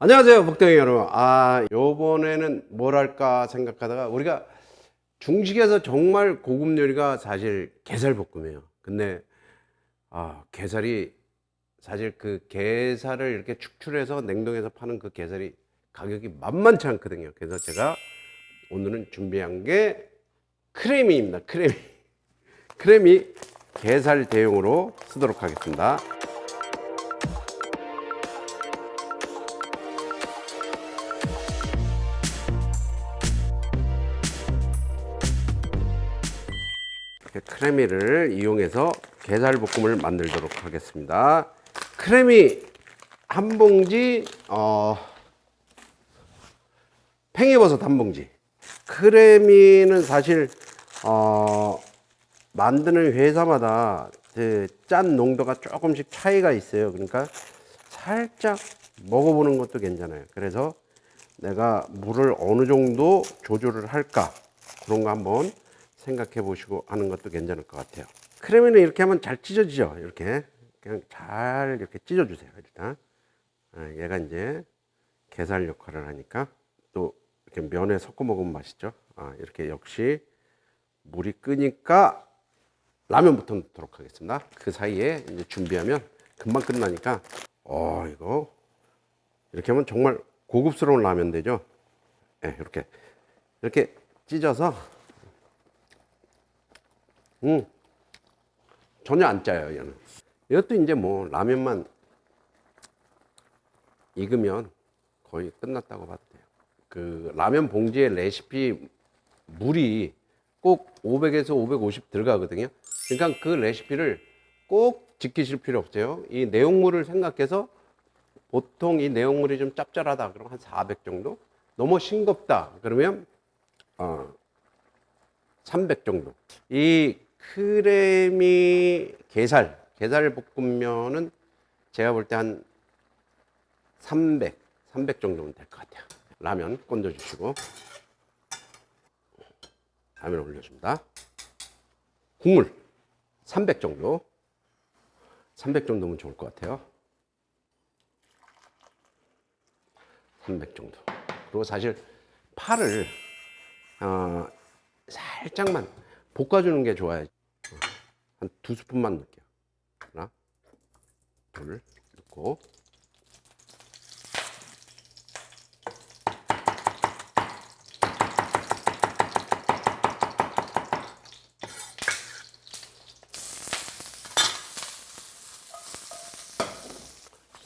안녕하세요, 복덩이 여러분. 아, 요번에는 뭘 할까 생각하다가 우리가 중식에서 정말 고급 요리가 사실 게살볶음이에요. 근데 아, 게살이 사실 그 게살을 이렇게 축출해서 냉동해서 파는 그 게살이 가격이 만만치 않거든요. 그래서 제가 오늘은 준비한 게 크래미입니다. 크래미. 크래미 게살 대용으로 쓰도록 하겠습니다. 크래미를 이용해서 게살볶음을 만들도록 하겠습니다. 크래미 한 봉지, 어, 팽이버섯 한 봉지. 크래미는 사실 어, 만드는 회사마다 그 짠 농도가 조금씩 차이가 있어요. 그러니까 살짝 먹어보는 것도 괜찮아요. 그래서 내가 물을 어느 정도 조절을 할까 그런 거 한번 생각해 보시고 하는 것도 괜찮을 것 같아요. 크래미는 이렇게 하면 잘 찢어지죠. 이렇게 그냥 잘 이렇게 찢어주세요. 일단 아, 얘가 이제 게살 역할을 하니까 또 이렇게 면에 섞어 먹으면 맛있죠. 아, 이렇게 역시 물이 끄니까 라면부터 넣도록 하겠습니다. 그 사이에 이제 준비하면 금방 끝나니까 어 이거 이렇게 하면 정말 고급스러운 라면 되죠. 예, 이렇게 이렇게 찢어서 음 전혀 안 짜요 얘는. 이것도 이제 뭐 라면만 익으면 거의 끝났다고 봐도 돼요. 그 라면 봉지에 레시피 물이 꼭 500에서 550 들어가거든요. 그러니까 그 레시피를 꼭 지키실 필요 없어요. 이 내용물을 생각해서 보통 이 내용물이 좀 짭짤하다 그러면 한 400 정도. 너무 싱겁다 그러면 어, 300 정도. 이 크레미 게살 게살 볶음면은 제가 볼 때 한 300, 300 정도면 될 것 같아요. 라면 건져 주시고 라면 올려줍니다. 국물 300 정도, 300 정도면 좋을 것 같아요. 300 정도. 그리고 사실 파를 어, 살짝만 볶아주는 게 좋아요. 한 두 스푼만 넣을게요. 하나, 둘, 넣고.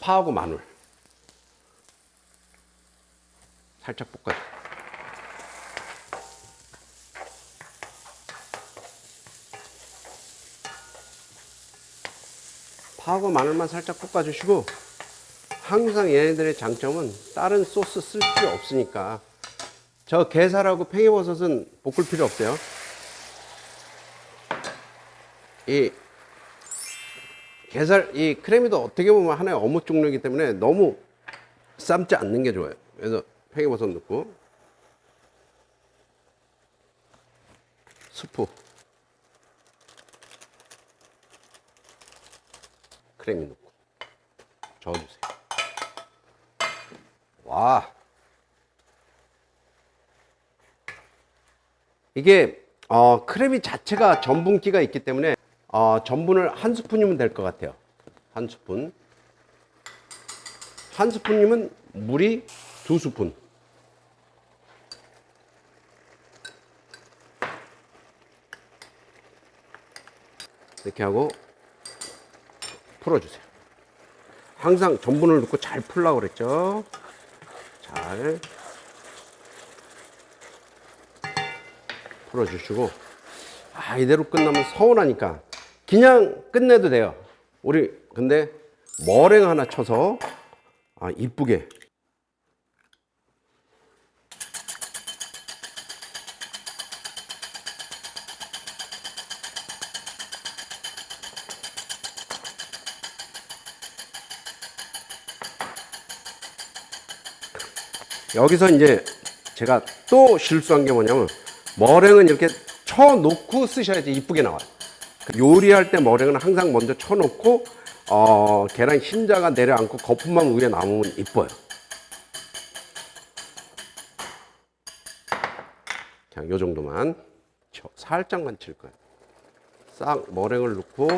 파하고 마늘 살짝 볶아요. 파하고 마늘만 살짝 볶아주시고 항상 얘네들의 장점은 다른 소스 쓸 필요 없으니까 저 게살하고 팽이버섯은 볶을 필요 없어요. 이 게살 이 크래미도 어떻게 보면 하나의 어묵 종류이기 때문에 너무 삶지 않는 게 좋아요. 그래서 팽이버섯 넣고 스프 크래미 넣고 저어주세요. 와 이게 어, 크래미 자체가 전분기가 있기 때문에 어, 전분을 한 스푼이면 될 것 같아요. 한 스푼. 한 스푼이면 물이 두 스푼. 이렇게 하고 풀어주세요. 항상 전분을 넣고 잘 풀라고 그랬죠. 잘 풀어주시고 아 이대로 끝나면 서운하니까 그냥 끝내도 돼요. 우리 근데 머랭 하나 쳐서 아 이쁘게 여기서 이제 제가 또 실수한 게 뭐냐면 머랭은 이렇게 쳐놓고 쓰셔야지 이쁘게 나와요. 그러니까 요리할 때 머랭은 항상 먼저 쳐놓고 어, 계란 흰자가 내려앉고 거품만 위에 남으면 이뻐요. 그냥 요 정도만 살짝만 칠 거예요. 싹 머랭을 넣고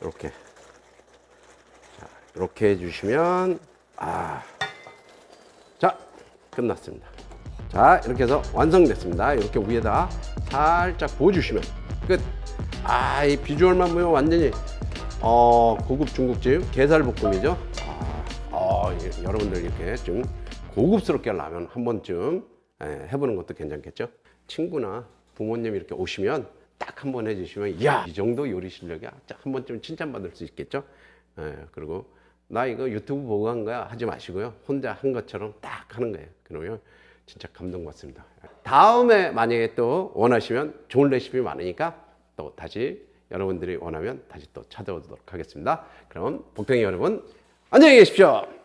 이렇게 자, 이렇게 해주시면 아. 끝났습니다. 자 이렇게 해서 완성됐습니다. 이렇게 위에다 살짝 부어주시면 끝. 아 이 비주얼만 보면 완전히 어 고급 중국집 게살볶음이죠. 아, 어, 예, 여러분들 이렇게 좀 고급스럽게 라면 한 번쯤 예, 해보는 것도 괜찮겠죠. 친구나 부모님 이렇게 오시면 딱 한 번 해주시면 이야 이 정도 요리 실력이야. 딱한 번쯤 칭찬받을 수 있겠죠. 예, 그리고 나 이거 유튜브 보고 한 거야 하지 마시고요. 혼자 한 것처럼 딱 하는 거예요. 그러면 진짜 감동받습니다. 다음에 만약에 또 원하시면 좋은 레시피 많으니까 또 다시 여러분들이 원하면 다시 또 찾아오도록 하겠습니다. 그럼 복덩이 여러분 안녕히 계십시오.